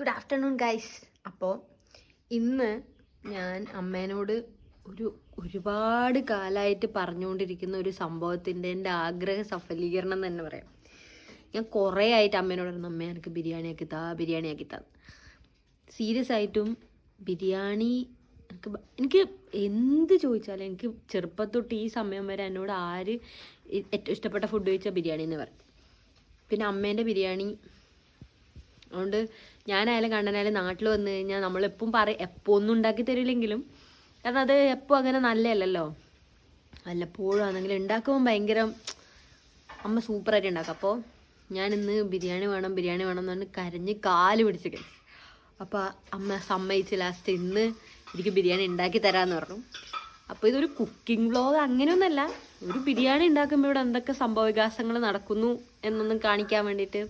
Good afternoon guys അപ്പോൾ ഇന്ന് ഞാൻ അമ്മേനോട് ഒരു ഒരുപാട് കാലമായിട്ട് പറഞ്ഞുകൊണ്ടിരിക്കുന്ന ഒരു സംഭവത്തിന്റെ എന്റെ ആഗ്രഹ സഫലീകരണം എന്ന് തന്നെ പറയാം. ഞാൻ കുറേ ആയിട്ട് അമ്മേനോട് പറഞ്ഞു അമ്മ എനിക്ക് ബിരിയാണി ആക്കി താ ബിരിയാണി ആക്കി താ. സീരിയസ് ആയിട്ടും ബിരിയാണി എനിക്ക് എനിക്ക് എന്ത് ചോദിച്ചാലും എനിക്ക് ചെറുപ്പത്തൊട്ട് ഈ സമയം വരെ എന്നോട് ആര് ഏറ്റവും ഇഷ്ടപ്പെട്ട ഫുഡ് ചോദിച്ചാൽ ബിരിയാണി എന്ന് പറയും. പിന്നെ അമ്മേന്റെ ബിരിയാണി. അതുകൊണ്ട് ഞാനായാലും കണ്ണനായാലും നാട്ടിൽ വന്ന് കഴിഞ്ഞാൽ നമ്മളെപ്പം പറയും എപ്പോൾ ഒന്നും ഉണ്ടാക്കി തരില്ലെങ്കിലും. കാരണം അത് എപ്പോൾ അങ്ങനെ നല്ലതല്ലല്ലോ. വല്ലപ്പോഴും ആണെങ്കിലും ഉണ്ടാക്കുമ്പോൾ ഭയങ്കര അമ്മ സൂപ്പറായിട്ട് ഉണ്ടാക്കും. അപ്പോൾ ഞാൻ ഇന്ന് ബിരിയാണി വേണം ബിരിയാണി വേണം എന്ന് പറഞ്ഞ് കരഞ്ഞ് കാൽ പിടിച്ച് കഴിച്ചു അപ്പോൾ അമ്മ സമ്മതിച്ച് ലാസ്റ്റ് ഇന്ന് എനിക്ക് ബിരിയാണി ഉണ്ടാക്കി തരാമെന്ന് പറഞ്ഞു. അപ്പോൾ ഇതൊരു കുക്കിംഗ് വ്ളോഗ് അങ്ങനെയൊന്നല്ല. ഒരു ബിരിയാണി ഉണ്ടാക്കുമ്പോൾ ഇവിടെ എന്തൊക്കെ സംഭവവികാസങ്ങൾ നടക്കുന്നു എന്നൊന്നും കാണിക്കാൻ വേണ്ടിയിട്ട്.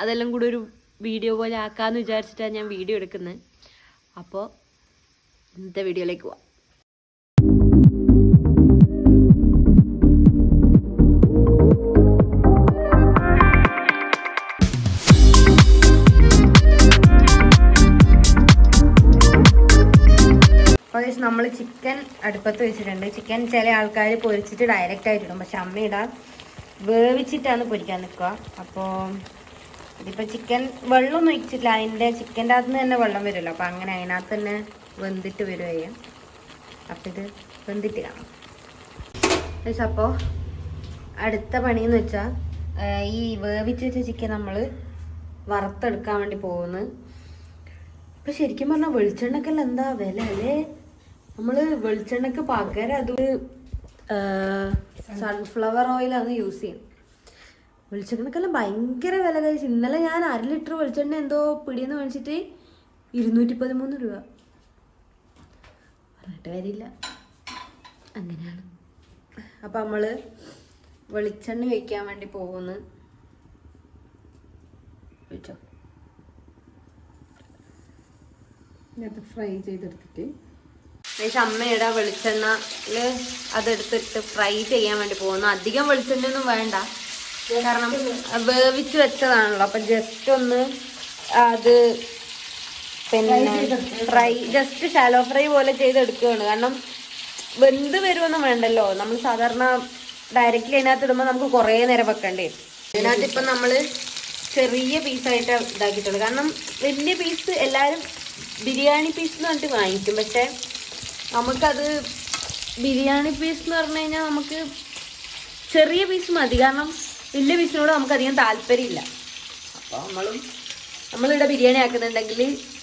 അതെല്ലാം കൂടി ഒരു വീഡിയോ പോലെ ആക്കാന്ന് വിചാരിച്ചിട്ടാണ് ഞാൻ വീഡിയോ എടുക്കുന്നത് അപ്പോൾ ഇന്നത്തെ വീഡിയോയിലേക്ക് പോവാം. നമ്മൾ ചിക്കൻ അടുപ്പത്ത് വെച്ചിട്ടുണ്ട്. ചിക്കൻ ചില ആൾക്കാർ പൊരിച്ചിട്ട് ഡയറക്റ്റ് ആയിട്ടിടും പക്ഷെ അമ്മയിടാൻ വേവിച്ചിട്ടാണ് പൊരിക്കാൻ നിൽക്കുക അപ്പോൾ ഇതിപ്പോൾ ചിക്കൻ വെള്ളമൊന്നും ഒഴിച്ചിട്ടില്ല. അതിന്റെ ചിക്കന്റെ അകത്ത് തന്നെ വെള്ളം വരുമല്ലോ. അപ്പോൾ അങ്ങനെ അതിനകത്ത് തന്നെ വെന്തിട്ട് വരുവേ അപ്പൊ ഇത് വെന്തിട്ട് കാണാം. അപ്പോ അടുത്ത പണിയെന്ന് വെച്ചാൽ ഈ വേവിച്ച് വെച്ച ചിക്കൻ നമ്മൾ വറുത്തെടുക്കാൻ വേണ്ടി പോകുന്നു. ഇപ്പൊ ശരിക്കും പറഞ്ഞാൽ വെളിച്ചെണ്ണക്കെല്ലാം എന്താ വില അല്ലേ? നമ്മൾ വെളിച്ചെണ്ണക്ക് പകരം അത് സൺഫ്ലവർ ഓയിലാണ് യൂസ് ചെയ്യുന്നത്. വെളിച്ചെണ്ണക്കെല്ലാം ഭയങ്കര വില കഴിച്ചു. ഇന്നലെ ഞാൻ അര ലിറ്റർ വെളിച്ചെണ്ണ എന്തോ പിടിയെന്ന് മേടിച്ചിട്ട് ഇരുന്നൂറ്റി പതിമൂന്ന് രൂപ. പറഞ്ഞിട്ട് കാര്യമില്ല. അങ്ങനെയാണ്. അപ്പം നമ്മൾ വെളിച്ചെണ്ണ കഴിക്കാൻ വേണ്ടി പോകുന്നു. വെച്ചോ അത് ഫ്രൈ ചെയ്തെടുത്തിട്ട്. പക്ഷെ അമ്മയുടെ വെളിച്ചെണ്ണയിൽ അതെടുത്തിട്ട് ഫ്രൈ ചെയ്യാൻ വേണ്ടി പോകുന്നു. അധികം വെളിച്ചെണ്ണ ഒന്നും വേണ്ട. കാരണം വേവിച്ച് വെച്ചതാണല്ലോ. അപ്പൊ ജസ്റ്റ് ഒന്ന് അത് പിന്നെ ഫ്രൈ ജസ്റ്റ് ഷാലോ ഫ്രൈ പോലെ ചെയ്തെടുക്കുകയാണ്. കാരണം വെന്ത് വരുമൊന്നും വേണ്ടല്ലോ. നമ്മൾ സാധാരണ ഡയറക്റ്റ്ലി അതിനകത്ത് ഇടുമ്പോൾ നമുക്ക് കുറേ നേരം വെക്കണ്ടേ. അതിനകത്ത് ഇപ്പം നമ്മൾ ചെറിയ പീസായിട്ട് ഇതാക്കിയിട്ടുള്ളൂ. കാരണം വലിയ പീസ് എല്ലാവരും ബിരിയാണി പീസ് എന്ന് പറഞ്ഞിട്ട് വാങ്ങിക്കും. പക്ഷെ നമുക്കത് ബിരിയാണി പീസ് എന്ന് പറഞ്ഞു കഴിഞ്ഞാൽ നമുക്ക് ചെറിയ പീസ് മതി. കാരണം വലിയ പീസിനോട് നമുക്കധികം താല്പര്യമില്ല. അപ്പോൾ നമ്മളും നമ്മളിവിടെ ബിരിയാണി ആക്കുന്നുണ്ടെങ്കിൽ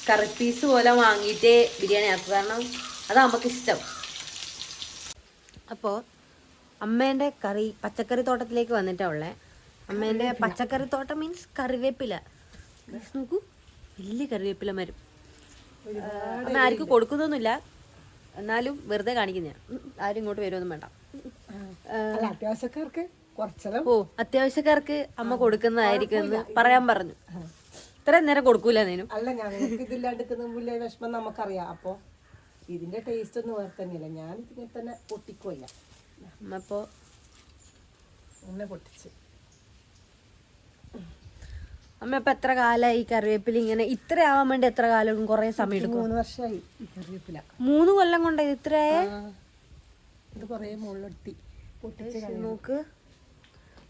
കറി പീസ് പോലെ വാങ്ങിയിട്ടേ ബിരിയാണി ആക്കും. കാരണം അത് നമുക്കിഷ്ടം. അപ്പോൾ അമ്മേന്റെ കറി പച്ചക്കറി തോട്ടത്തിലേക്ക് വന്നിട്ടാണ് ഉള്ളത് അമ്മേന്റെ പച്ചക്കറി തോട്ടം മീൻസ് കറിവേപ്പില. Guys, നോക്കൂ. വലിയ കറിവേപ്പില മരും. അമ്മ ആർക്കും കൊടുക്കുന്നൊന്നുമില്ല. എന്നാലും വെറുതെ കാണിക്കുന്നതാണ് ആരും ഇങ്ങോട്ട് വരുമൊന്നും വേണ്ട. അത്യാവശ്യക്കാർക്ക് ഓ അത്യാവശ്യക്കാർക്ക് അമ്മ കൊടുക്കുന്നതായിരിക്കും എന്ന് പറയാൻ പറഞ്ഞു. ഇത്രയും നേരം കൊടുക്കൂല നേനും. അല്ല ഞങ്ങൾക്ക് ഇതില്ലാണ്ടിരിക്കുന്ന വിഷമം നമുക്കറിയാം. അപ്പൊ ഇതിന്റെ ടേസ്റ്റ് ഒന്നും വേറെ തന്നെയല്ല? ഞാൻ ഇതിനെ തന്നെ പൊട്ടിക്കോയ്യ അമ്മപ്പോ അങ്ങനെ പൊട്ടിച്ച്. അമ്മ ഇപ്പൊ എത്ര കാലമായി ഈ കറിവേപ്പില ഇങ്ങനെ ഇത്ര ആവാൻ വേണ്ടി എത്ര കാലം കുറെ സമയം എടുക്കും? മൂന്ന് വർഷമായി കറിവേപ്പില. മൂന്ന് കൊല്ലം കൊണ്ടായി ഇത്രേ? ഇത് കൊറേ മുകളിലെത്തി പൊട്ടിച്ച് നോക്ക്.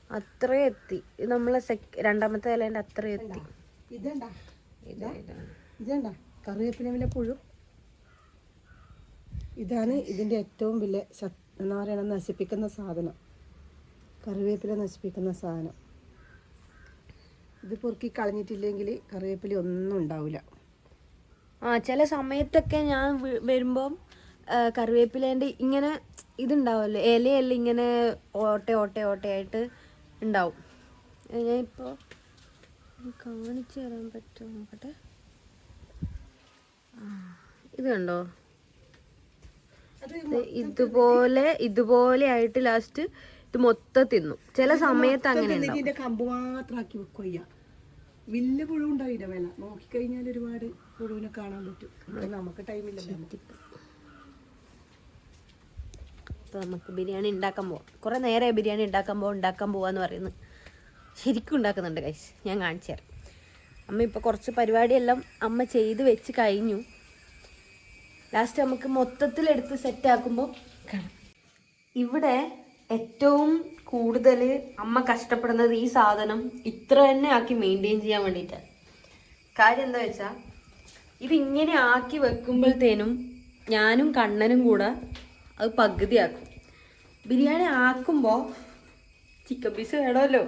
അത്ര എത്തി. ഇത് നമ്മളെ രണ്ടാമത്തെ ഇലേന്റെ അത്ര എത്തി. ഇതണ്ട ഇതാ ഇതാ. ഇതണ്ട കറിവേപ്പില പുഴു. ഇതാണ് ഇതിന്റെ ഏറ്റവും വലിയ എന്താ പറയുക നശിപ്പിക്കുന്ന സാധനം. കറിവേപ്പില നശിപ്പിക്കുന്ന സാധനം. ഇത് പൊറുക്കി കളഞ്ഞിട്ടില്ലെങ്കിൽ കറിവേപ്പില ഒന്നും ഉണ്ടാവില്ല ആ ചില സമയത്തൊക്കെ ഞാൻ വരുമ്പം കറിവേപ്പിലേന്റെ ഇങ്ങനെ ഇതുണ്ടാവുമല്ലോ ഇലയല്ല ഇങ്ങനെ ഓട്ട ഓട്ട ഓട്ടയായിട്ട് ഉണ്ടാവും. ഞാനിപ്പോൾ ഞാൻ ഇപ്പോൾ കാണിച്ചു തരാൻ പറ്റുമോ? നോക്കട്ടെ. ഇത് കണ്ടോ? ഇതുപോലെ ഇതുപോലെ ആയിട്ട് ലാസ്റ്റ് ഇത് മൊത്തം തിന്നു. ചില സമയത്ത് അങ്ങനെ കമ്പ് മാത്രമാക്കി വെക്കുക വലിയ പുഴു ഉണ്ടാവില്ല വില. നോക്കിക്കഴിഞ്ഞാൽ ഒരുപാട് പുഴുവിനെ കാണാൻ പറ്റും. നമുക്ക് ടൈമില്ല അപ്പോൾ നമുക്ക് ബിരിയാണി ഉണ്ടാക്കാൻ പോവാം. കുറേ നേരെ ബിരിയാണി ഉണ്ടാക്കാൻ പോവാം ഉണ്ടാക്കാൻ പോവാന്ന് പറയുന്നത് ശരിക്കും ഉണ്ടാക്കുന്നുണ്ട് കൈസ് ഞാൻ കാണിച്ചു തരാം. അമ്മ ഇപ്പോൾ കുറച്ച് പരിപാടിയെല്ലാം അമ്മ ചെയ്ത് വെച്ച് കഴിഞ്ഞു. ലാസ്റ്റ് നമുക്ക് മൊത്തത്തിലെടുത്ത് സെറ്റാക്കുമ്പോൾ കാണാം. ഇവിടെ ഏറ്റവും കൂടുതൽ അമ്മ കഷ്ടപ്പെടുന്നത് ഈ സാധനം ഇത്ര തന്നെ ആക്കി മെയിന്റെയിൻ ചെയ്യാൻ വേണ്ടിയിട്ടാണ് കാര്യം എന്താ വെച്ചാൽ ഇതിങ്ങനെ ആക്കി വെക്കുമ്പോഴത്തേനും ഞാനും കണ്ണനും കൂടെ അത് പകുതിയാക്കും. ബിരിയാണി ആക്കുമ്പോൾ ചിക്കൻ പീസ് വേണമല്ലോ.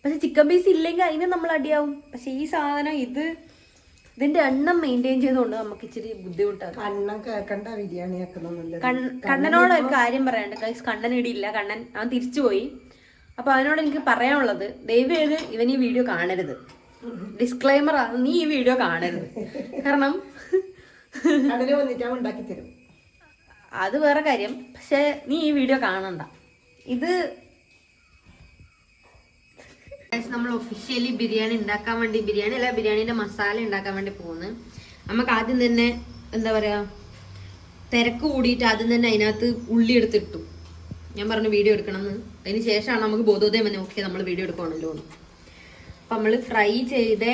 പക്ഷെ ചിക്കൻ പീസ് ഇല്ലെങ്കിൽ അതിന് നമ്മൾ അടിയാവും. പക്ഷെ ഈ സാധനം ഇത് ഇതിന്റെ എണ്ണം മെയിന്റെയിൻ ചെയ്തുകൊണ്ട് നമുക്ക് ഇച്ചിരി ബുദ്ധിമുട്ടാണ്. കണ്ണം കേൾക്കണ്ട ബിരിയാണി കണ്ണനോട് ഒരു കാര്യം പറയാണ്ട് കണ്ണൻ ഇടിയില്ല. കണ്ണൻ അവൻ തിരിച്ചുപോയി അപ്പൊ അവനോട് എനിക്ക് പറയാനുള്ളത് ദൈവം ഇവൻ ഈ വീഡിയോ കാണരുത്. ഡിസ്ക്ലൈമർ നീ ഈ വീഡിയോ കാണരുത്. കാരണം കടൽ വന്നിട്ട് ഉണ്ടാക്കി തരും അത് വേറെ കാര്യം. പക്ഷെ നീ ഈ വീഡിയോ കാണണ്ട. ഇത് നമ്മൾ ഒഫീഷ്യലി ബിരിയാണി ഉണ്ടാക്കാൻ വേണ്ടി ബിരിയാണി അല്ല ബിരിയാണിന്റെ മസാല ഉണ്ടാക്കാൻ വേണ്ടി പോകുന്നത് നമുക്ക് ആദ്യം തന്നെ എന്താ പറയാ തിരക്ക് കൂടിയിട്ട് ആദ്യം തന്നെ അതിനകത്ത് ഉള്ളി എടുത്തിട്ടു. ഞാൻ പറഞ്ഞു വീഡിയോ എടുക്കണം എന്ന് അതിന് ശേഷമാണ് നമുക്ക് ബോധോദയം വന്നെ. ഓക്കെ നമ്മൾ വീഡിയോ എടുക്കുകയാണല്ലോ എന്ന്. അപ്പം നമ്മൾ ഫ്രൈ ചെയ്ത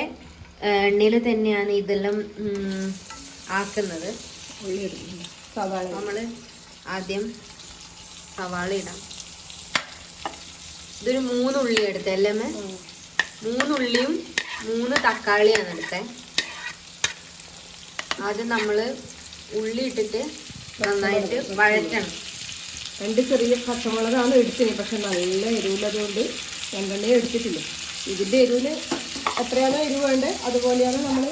എണ്ണയിൽ തന്നെയാണ് ഇതെല്ലാം ആക്കുന്നത്. ഉള്ളി എടുക്കുന്നു സവാള നമ്മൾ ആദ്യം സവാള ഇടാം. ഇതൊരു മൂന്നുള്ളി എടുത്തേ അല്ലേ മേ മൂന്നുള്ളിയും മൂന്ന് തക്കാളിയാണ് എടുത്തേ. ആദ്യം നമ്മൾ ഉള്ളി ഇട്ടിട്ട് നന്നായിട്ട് വഴറ്റണം. രണ്ട് ചെറിയ പച്ചമുളകാണ് എടുത്തത് പക്ഷെ നല്ല എരിവുള്ളതുകൊണ്ട് രണ്ടെണ്ണേ എടുത്തിട്ടില്ല. ഇതിന്റെ എരിവിന് എത്രയാണോ എരിവ് വേണ്ടത് അതുപോലെയാണ് നമ്മൾ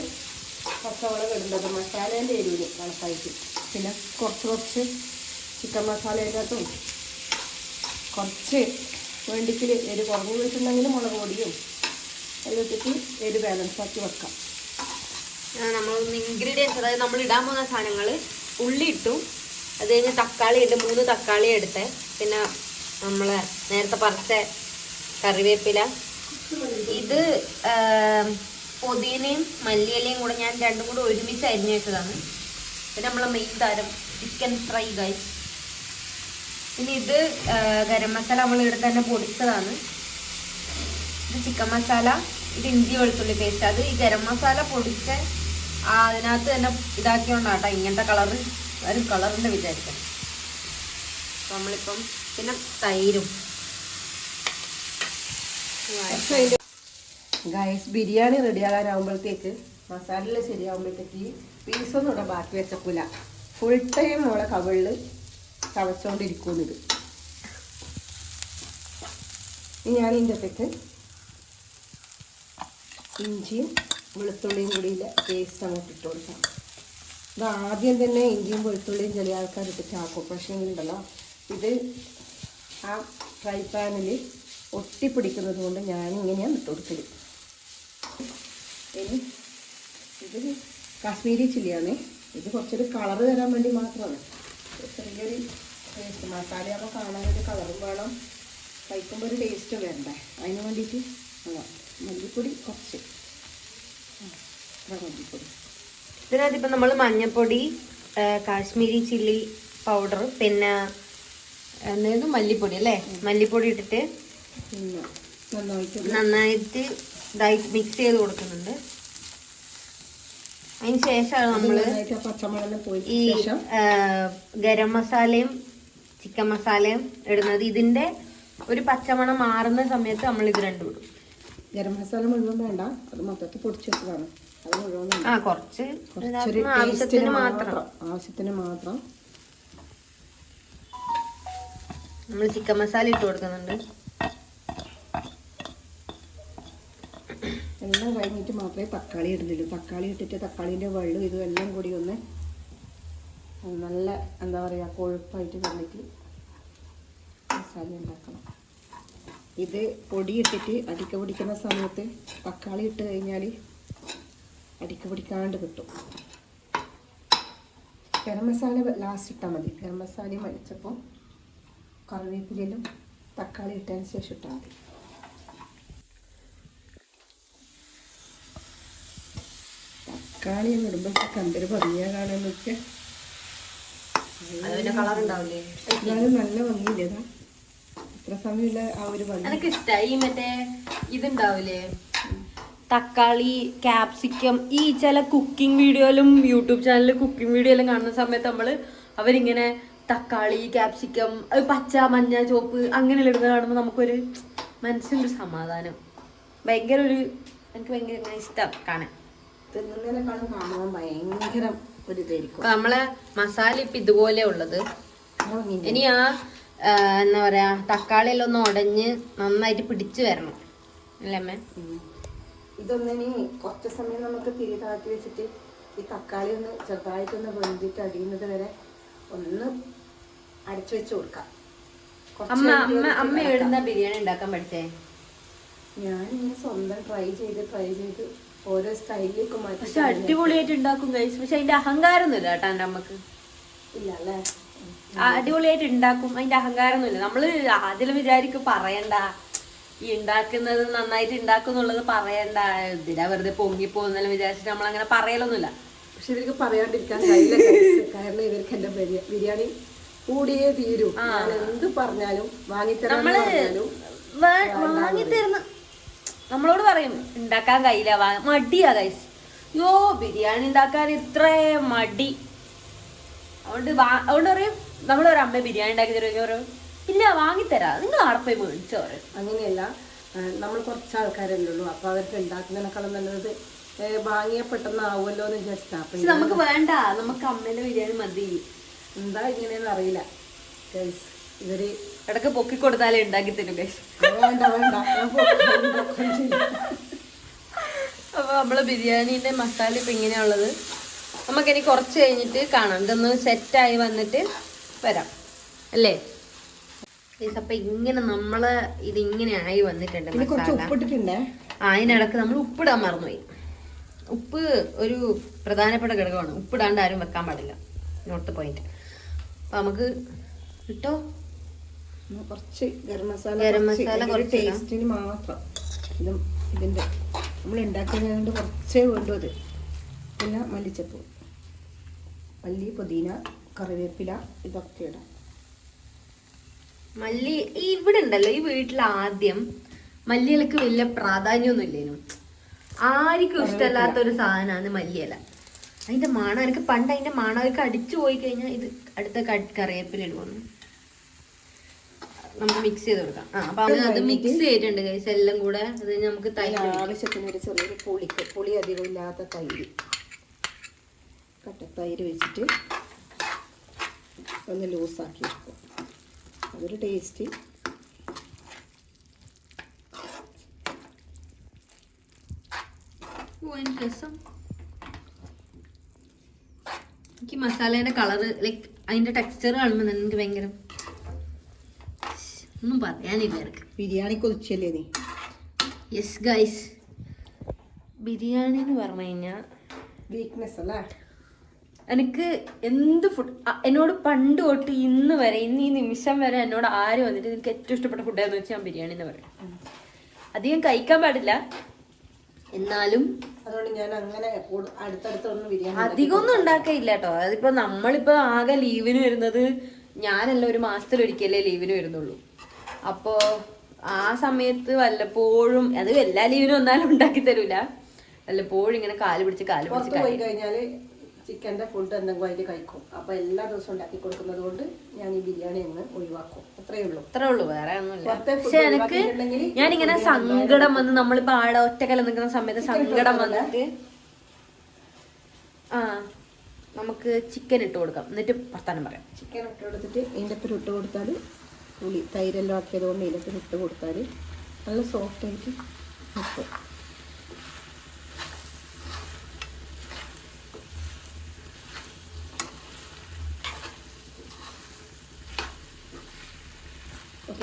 പച്ചമുളക് ഇടുന്നത് മസാലേന്റെ എരിവിന് കണക്കായിട്ട് പിന്നെ കുറച്ച് കുറച്ച് ചിക്കൻ മസാലയിനകത്തും കുറച്ച് വേണ്ടിക്കിൽ എരി കുറഞ്ഞു പോയിട്ടുണ്ടെങ്കിൽ മുളക് പൊടിയും അതിലിട്ടിട്ട് എരി ബാലൻസ് ആക്കി വെക്കാം. നമ്മൾ ഇൻഗ്രീഡിയൻസ് അതായത് നമ്മൾ ഇടാൻ പോകുന്ന സാധനങ്ങൾ ഉള്ളി ഇട്ടു. അത് കഴിഞ്ഞ് തക്കാളി ഇട്ട് മൂന്ന് തക്കാളി എടുത്ത്. പിന്നെ നമ്മൾ നേരത്തെ പറച്ച കറിവേപ്പില. ഇത് പുതിനയും മല്ലിയിലയും കൂടെ ഞാൻ രണ്ടും കൂടെ ഒരുമിച്ച് അരിഞ്ഞു വെച്ചതാണ്. പിന്നെ നമ്മളെ മെയിൻ താരം ചിക്കൻ ഫ്രൈ ഗൈസ് പിന്നെ ഇത് ഗരം മസാല നമ്മൾ ഇവിടെ തന്നെ പൊടിച്ചതാണ്. ഇത് ചിക്കൻ മസാല ഇത് ഇഞ്ചി വെളുത്തുള്ളി പേസ്റ്റ് അത് ഈ ഗരം മസാല പൊടിച്ച അതിനകത്ത് തന്നെ ഇതാക്കിയോണ്ടാട്ടോ ഇങ്ങനത്തെ കളറ് ഒരു കളറിന്റെ വിചാരിക്കണം നമ്മളിപ്പം പിന്നെ തൈരും. ഗൈസ് ബിരിയാണി റെഡിയാകാനാകുമ്പോഴത്തേക്ക് മസാല ശരിയാകുമ്പോഴത്തേക്ക് പീസൊന്നും ഇവിടെ ബാക്കി വെച്ചക്കൂല. ഫുൾ ടൈം നമ്മളെ കവിളിൽ ചവച്ചോണ്ടിരിക്കുന്നത്. ഇനി ഞാൻ ഇതിന്റെ അകത്തേക്ക് ഇഞ്ചിയും വെളുത്തുള്ളിയും കൂടിയില്ല പേസ്റ്റ് അങ്ങോട്ട് ഇട്ട് കൊടുക്കാം. ഇത് ആദ്യം തന്നെ ഇഞ്ചിയും വെളുത്തുള്ളിയും ചില ആൾക്കാർ ഇട്ടിട്ട് ആക്കും പക്ഷേ ഉണ്ടല്ലോ. ഇത് ആ ഫ്രൈ പാനിൽ ഒട്ടിപ്പിടിക്കുന്നത് കൊണ്ട് ഞാൻ ഇങ്ങനെയാണ് ഇട്ട് കൊടുക്കൽ ഇനി ഇത് കാശ്മീരി ചില്ലിയാണ്. ഇത് കുറച്ചൊരു കളറ് തരാൻ വേണ്ടി മാത്രമാണ്. ചെറിയൊരു ടേസ്റ്റ് മസാലയാകുമ്പോൾ കാണാനൊരു കളറും വേണം. കഴിക്കുമ്പോൾ ഒരു ടേസ്റ്റ് വേണ്ടേ? അതിന് വേണ്ടിയിട്ട് മല്ലിപ്പൊടി കുറച്ച്. മല്ലിപ്പൊടി. ഇതിനകത്ത് ഇപ്പം നമ്മൾ മഞ്ഞൾപ്പൊടി കാശ്മീരി ചില്ലി പൗഡർ പിന്നെ എന്തായിരുന്നു മല്ലിപ്പൊടി അല്ലേ? മല്ലിപ്പൊടി ഇട്ടിട്ട് പിന്നെ നന്നായിട്ട് നന്നായിട്ട് ഇതായി മിക്സ് ചെയ്ത് കൊടുക്കുന്നുണ്ട്. അതിന് ശേഷമാണ് നമ്മൾ ഈ ഗരം മസാലയും ചിക്കൻ മസാലയും ഇടുന്നത്. ഇതിന്റെ ഒരു പച്ചമണം മാറുന്ന സമയത്ത് നമ്മൾ ഇത് രണ്ടും ഇടും. ഗരം മസാല മുഴുവൻ വേണ്ട. അത് മൊത്തത്തിൽ പൊടിച്ചു വെച്ചതാണ്. അത് മുഴുവൻ ആ കുറച്ച് ആവശ്യത്തിന് മാത്രം. മാത്രം. ആവശ്യത്തിന് മാത്രം. നമ്മൾ ചിക്കൻ മസാല ഇട്ട് കൊടുക്കുന്നുണ്ട്. എല്ലാം കഴിഞ്ഞിട്ട് മാത്രമേ തക്കാളി ഇടുന്നുള്ളൂ. തക്കാളി ഇട്ടിട്ട് തക്കാളീന്റെ വെള്ളം ഇതും എല്ലാം കൂടി ഒന്ന് നല്ല എന്താ പറയുക കൊഴുപ്പായിട്ട് വന്നിട്ട് മസാല ഉണ്ടാക്കണം. ഇത് പൊടി ഇട്ടിട്ട് അടിക്ക പിടിക്കുന്ന സമയത്ത് തക്കാളി ഇട്ട് കഴിഞ്ഞാൽ അടിക്ക പിടിക്കാണ്ട് കിട്ടും. ഗരം മസാല ലാസ്റ്റ് ഇട്ടാൽ മതി. ഗരം മസാലയും വലിച്ചപ്പോൾ കറിവേപ്പിലും തക്കാളി ഇട്ടതിന് ശേഷം ഇട്ടാൽ മതി. തക്കാളി ഇടുമ്പോൾ കണ്ടൊരു ഉണ്ടാവില്ലേ എന്നാലും നല്ല ഭംഗിയില്ലേ? ഇത്ര സമയമില്ല ആ ഒരു ഭംഗി. എനിക്ക് ഇഷ്ടമായി മറ്റേ ഇതുണ്ടാവില്ലേ തക്കാളി ക്യാപ്സിക്കം ഈ ചില കുക്കിംഗ് വീഡിയോയിലും യൂട്യൂബ് ചാനലിൽ കുക്കിംഗ് വീഡിയോയിലും കാണുന്ന സമയത്ത് നമ്മൾ അവരിങ്ങനെ തക്കാളി ക്യാപ്സിക്കം പച്ച മഞ്ഞ ചോപ്പ് അങ്ങനെയുള്ള ഇടുന്നത് കാണുമ്പോൾ നമുക്കൊരു മനസ്സിനൊരു സമാധാനം. ഭയങ്കര ഒരു എനിക്ക് ഭയങ്കര ഇഷ്ടം കാണാൻ. തിന്നുന്നതിനേക്കാളും കാണുമ്പോൾ ഭയങ്കര ഒരു ഇതായിരിക്കും അപ്പൊ നമ്മളെ മസാല ഇപ്പൊ ഇതുപോലെ ഉള്ളത്. ഇനി ആ എന്താ പറയാ തക്കാളി എല്ലാം ഒന്ന് ഉടഞ്ഞ് നന്നായിട്ട് പിടിച്ചു വരണം. അല്ലേ അമ്മേ. ഇതൊന്നിനി കുറച്ച് സമയം നമുക്ക് തിരി താഴ്ത്തി വെച്ചിട്ട് ഈ തക്കാളി ഒന്ന് ചെറുതായിട്ടൊന്ന് വെന്തിട്ട് അടിയുന്നത് വരെ ഒന്ന് അടിച്ചു വെച്ച് കൊടുക്കാം. അമ്മ എഴുന്ന അമ്മ ഒരു അമ്മ തീ എവിടുന്ന ബിരിയാണി ഉണ്ടാക്കാൻ പഠിച്ചേ? ഞാനിങ്ങനെ സ്വന്തം ട്രൈ ചെയ്ത് ട്രൈ ചെയ്ത് ഓരോ സ്റ്റൈലിലേക്ക് മാറ്റി പക്ഷെ അടിപൊളിയായിട്ട് ഉണ്ടാക്കും ഗൈസ് പക്ഷെ അതിന്റെ അഹങ്കാരം ഒന്നുമില്ല കേട്ടോ എന്റെ അമ്മയ്ക്ക്. ഇല്ല അല്ലേ അടിപൊളിയായിട്ട് ഉണ്ടാക്കും. അതിന്റെ അഹങ്കാരം ഒന്നുമില്ല നമ്മൾ ആദ്യം വിചാരിക്കും പറയണ്ട. ഈ ഉണ്ടാക്കുന്നത് നന്നായിട്ട് ഉണ്ടാക്കും എന്നുള്ളത് പറയണ്ട. ഇതിലാ വെറുതെ പൊങ്ങി പോകുന്നെല്ലാം വിചാരിച്ചിട്ട് നമ്മൾ അങ്ങനെ പറയലൊന്നുമില്ല. പക്ഷെ ഇവർക്ക് പറയാണ്ടിരിക്കാൻ കഴിയില്ല കാരണം ഇവർക്ക് എന്റെ ബിരിയാണി കൂടിയേ തീരൂ. എന്ത് പറഞ്ഞാലും വാങ്ങിത്തരാന്ന് നമ്മൾ പറഞ്ഞാലും വാങ്ങി തരുന്ന നമ്മളോട് പറയും ഉണ്ടാക്കാൻ കഴിയില്ല വാ മടിയാ കൈസ് യോ ബിരിയാണി ഉണ്ടാക്കാൻ ഇത്ര മടി. അതുകൊണ്ട് വാ- അതുകൊണ്ട് പറയും നമ്മളൊരമ്മ ബിരിയാണി ഉണ്ടാക്കി തരുമെങ്കിൽ പറയും ഇല്ല വാങ്ങിത്തരാ. നിങ്ങൾ പോയി മേടിച്ചോ പറയും. അങ്ങനെയല്ല നമ്മൾ കുറച്ച് ആൾക്കാരല്ലേ ഉള്ളൂ. അപ്പൊ അവർക്ക് ഉണ്ടാക്കുന്നതിനേക്കാളും നല്ലത് വാങ്ങിയ പെട്ടെന്ന് ആവുമല്ലോ എന്ന് വിചാരിച്ചാ അപ്പൊ നമുക്ക് വേണ്ട. നമുക്ക് അമ്മേന്റെ ബിരിയാണി മതി. എന്താ ഇങ്ങനെയെന്ന് അറിയില്ല ഇവർ ഇടയ്ക്ക് പൊക്കി കൊടുത്താലേ ഉണ്ടാക്കി തരും ഗൈസ്. അപ്പൊ നമ്മളെ ബിരിയാണിന്റെ മസാല ഇപ്പൊ ഇങ്ങനെയുള്ളത് നമുക്കിനി കുറച്ച് കഴിഞ്ഞിട്ട് കാണാം. ഇതൊന്ന് സെറ്റായി വന്നിട്ട് വരാം. അല്ലേ? അപ്പൊ ഇങ്ങനെ നമ്മൾ ഇത് ഇങ്ങനെ ആയി വന്നിട്ടുണ്ട് മസാല. ആ അതിനിടക്ക് നമ്മൾ ഉപ്പിടാൻ മറന്നുപോയി. ഉപ്പ് ഒരു പ്രധാനപ്പെട്ട ഘടകമാണ്. ഉപ്പിടാണ്ട് ആരും വെക്കാൻ പാടില്ല. Note point. അപ്പൊ നമുക്ക് കിട്ടോ കുറച്ച് ഗരം മസാല ഗരം മസാല കുറച്ച്. ടേസ്റ്റിന് മാത്രം. ഇതും ഇതിന്റെ നമ്മൾ ഉണ്ടാക്കുന്നതുകൊണ്ട് കുറച്ചേ വേണ്ടു അത്. പിന്നെ മല്ലിച്ചപ്പ്. മല്ലി പുതിന കറിവേപ്പില ഇതൊക്കെ ഇടാം. മല്ലി ഈ ഇവിടെ ഉണ്ടല്ലോ ഈ വീട്ടിൽ ആദ്യം മല്ലിയിലക്ക് വലിയ പ്രാധാന്യമൊന്നും ഇല്ലേനു. ആർക്കും ഇഷ്ടമല്ലാത്ത ഒരു സാധനമാണ് മല്ലിയില. അതിന്റെ മണം എനിക്ക് പണ്ട് അതിന്റെ മണം അവർക്ക് അടിച്ചു പോയി കഴിഞ്ഞാൽ ഇത് അടുത്ത കറിവേപ്പില ഇടുവന്നു. നമുക്ക് മിക്സ് ചെയ്ത് കൊടുക്കാം. ആ അപ്പൊ അത് മിക്സ് ചെയ്തിട്ടുണ്ട് കൈസ് എല്ലാം കൂടെ അത് നമുക്ക് തൈര് ആവശ്യത്തിന് ഒരു ചെറിയൊരു പുളിക്ക് പുളി അധികം ഇല്ലാത്ത തൈര്. കട്ടത്തൈര് വെച്ചിട്ട് ഒന്ന് ലൂസാക്കി എടുക്കും. അതൊരു ടേസ്റ്റ് രസം. എനിക്ക് മസാലേന്റെ കളറ് ലൈക്ക് അതിന്റെ ടെക്സ്ചർ കാണുമ്പോൾ എനിക്ക് ഭയങ്കര ഒന്നും പറയാനില്ല എനിക്ക് ബിരിയാണി കൊതിച്ചല്ലേ നീ? യെസ് ഗൈസ് ബിരിയാണി എന്ന് പറഞ്ഞു കഴിഞ്ഞാൽ വീക്ക്നെസ് അല്ലേ? എനിക്ക് എന്ത് ഫുഡ് എന്നോട് പണ്ട് തൊട്ട് ഇന്ന് വരെ ഇന്ന് ഈ നിമിഷം വരെ എന്നോട് ആര് വന്നിട്ട് എനിക്ക് ഏറ്റവും ഇഷ്ടപ്പെട്ട ഫുഡ് എന്ന് വെച്ചാൽ ഞാൻ ബിരിയാണി എന്ന് പറയും. അധികം കഴിക്കാൻ പാടില്ല. എന്നാലും അതുകൊണ്ട് ഞാൻ അങ്ങനെ അടുത്തടുത്തൊന്നും ബിരിയാണി അധികം ഒന്നും ഉണ്ടാക്കയില്ല കേട്ടോ അതിപ്പോ നമ്മളിപ്പോ ആകെ ലീവിന് വരുന്നത് ഞാനല്ല ഒരു മാസത്തിലൊരിക്കലേ ലീവിന് വരുന്നുള്ളൂ. അപ്പോ ആ സമയത്ത് വല്ലപ്പോഴും അത് എല്ലാ ലീവിനും ഒന്നാലും ഉണ്ടാക്കി തരൂല. വല്ലപ്പോഴും ഇങ്ങനെ കാൽ പിടിച്ച് കാൽ പിടിച്ച് പോയി കഴിഞ്ഞാൽ ചിക്കന്റെ ഫുഡ് എന്തെങ്കിലും അതിൽ കഴിക്കും. അപ്പൊ എല്ലാ ദിവസവും ഉണ്ടാക്കി കൊടുക്കുന്നത് കൊണ്ട് ഞാൻ ഈ ബിരിയാണി അങ്ങ് ഒഴിവാക്കും. അത്രയേ ഉള്ളൂ. അത്രേ ഉള്ളൂ. വേറെ ഒന്നുമില്ല. പക്ഷെ എനിക്ക് ഞാനിങ്ങനെ സങ്കടം വന്ന് നമ്മളിപ്പോ ആടെ ഒറ്റക്കല നിൽക്കുന്ന സമയത്ത് സങ്കടം വന്ന് ആ നമുക്ക് ചിക്കൻ ഇട്ട് കൊടുക്കാം. എന്നിട്ട് വർത്താനം പറയാം. ചിക്കൻ ഇട്ട് കൊടുത്തിട്ട് ഇതിന്റെ ഒപ്പം ഇട്ട് കൊടുത്താൽ പുളി തൈരെല്ലാം ആക്കിയത് കൊണ്ട് ഇതിലേക്ക് ഇട്ട് കൊടുത്താൽ നല്ല സോഫ്റ്റ് ആയിട്ട് നിൽക്കും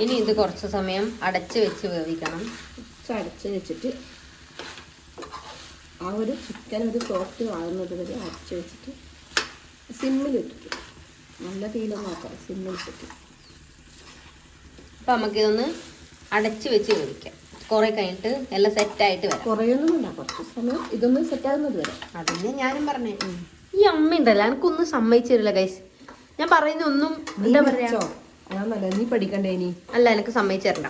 ഇനി ഇത് കുറച്ച് സമയം അടച്ച് വെച്ച് വേവിക്കണം. അടച്ച് വെച്ചിട്ട് ആ ഒരു ചിക്കൻ ഒരു സോഫ്റ്റ് ആകുന്നത് വരെ അടച്ച് വെച്ചിട്ട് സിമ്മിലിട്ടിട്ട്. നല്ല തീയിലൊന്നും ആക്കാം സിമ്മിലിട്ടിട്ട്. അപ്പൊ നമുക്കിതൊന്ന് അടച്ച് വെച്ച് വേവിക്കാം. കുറെ കഴിഞ്ഞിട്ട് എല്ലാം സെറ്റായിട്ട് വരാം. കുറേയൊന്നും വേണ്ട കുറച്ച് സമയം ഇതൊന്ന് സെറ്റ് ആകുന്നത് വരെ. അതന്നെ ഞാനും പറഞ്ഞേ. ഈ അമ്മ ഉണ്ടല്ലോ എനിക്കൊന്നും സമ്മതിച്ചു തരില്ല ഗൈസ് ഞാൻ പറയുന്ന ഒന്നും നീ എന്താ പറയാ? നീ പഠിക്കണ്ടേ ഇനി? അല്ല എനിക്ക് സമ്മതിച്ചു തരണ്ട.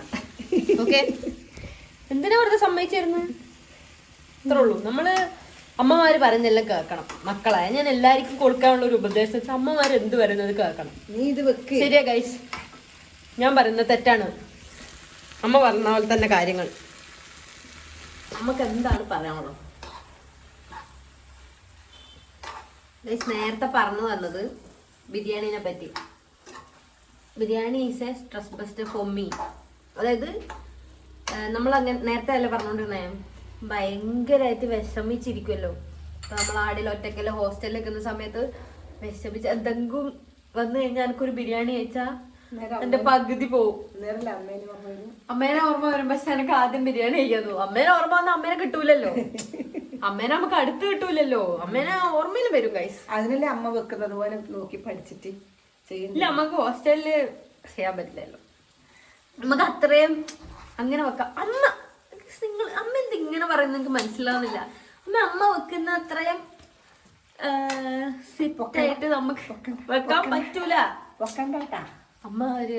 ഓക്കെ എന്തിനാ വെറുതെ സമ്മതിച്ചു തരുന്നത് അത്രേ ഉള്ളൂ. നമ്മൾ അമ്മമാര് പറഞ്ഞെല്ലാം കേൾക്കണം. മക്കളെ ഞാൻ എല്ലാവർക്കും കൊടുക്കാനുള്ള ഒരു ഉപദേശം വെച്ചാൽ അമ്മമാര് എന്ത് വരുന്നത് കേൾക്കണം. നീ ഇത് വെക്ക്. ശരിയാ ഗൈസ് ഞാൻ പറയുന്നത് തെറ്റാണ്. അമ്മ പറഞ്ഞ പോലെ തന്നെ കാര്യങ്ങൾ. നമുക്ക് എന്താണ് പറയാനുള്ളത് നേരത്തെ പറഞ്ഞു വന്നത് ബിരിയാണിനെ പറ്റി. Biryani is a stress best for me അതായത് നമ്മൾ അങ്ങനെ നേരത്തെ അല്ല പറഞ്ഞോണ്ടിരുന്നേ? ഭയങ്കരമായിട്ട് വിഷമിച്ചിരിക്കുമല്ലോ ഇപ്പൊ നമ്മൾ ആടിൽ ഒറ്റക്കല്ല ഹോസ്റ്റലിൽ നിൽക്കുന്ന സമയത്ത് വിഷമിച്ച് എന്തെങ്കിലും വന്നു കഴിഞ്ഞാൽ എനിക്കൊരു ബിരിയാണി കഴിച്ചാൽ എന്റെ പകുതി പോവും. അമ്മേനെ ഓർമ്മ വരും? പക്ഷെ എനിക്ക് ആദ്യം ബിരിയാണി കഴിക്കാൻ തോന്നും. അമ്മേനെ ഓർമ്മ വന്നാൽ അമ്മേനെ കിട്ടൂലല്ലോ. അമ്മേനെ നമുക്ക് അടുത്ത് കിട്ടൂലല്ലോ. അമ്മേനെ ഓർമ്മയിൽ വരും കൈസ് അതിനല്ലേ അമ്മ വെക്കുന്നത്? പോലെ നോക്കി പഠിച്ചിട്ട് ചെയ്യുന്നില്ല നമുക്ക് ഹോസ്റ്റലിൽ ചെയ്യാൻ പറ്റില്ലല്ലോ. നമുക്ക് അത്രയും അങ്ങനെ വെക്കാം. അമ്മ നിങ്ങൾ അമ്മ എന്ത് ഇങ്ങനെ പറയുന്നത് എനിക്ക് മനസ്സിലാവുന്നില്ല. അമ്മ അമ്മ വെക്കുന്ന അത്രയും സിറ്റായിട്ട് നമുക്ക് വെക്കാൻ പറ്റൂല. വെക്കണ്ടാട്ടാ അമ്മ ഒരു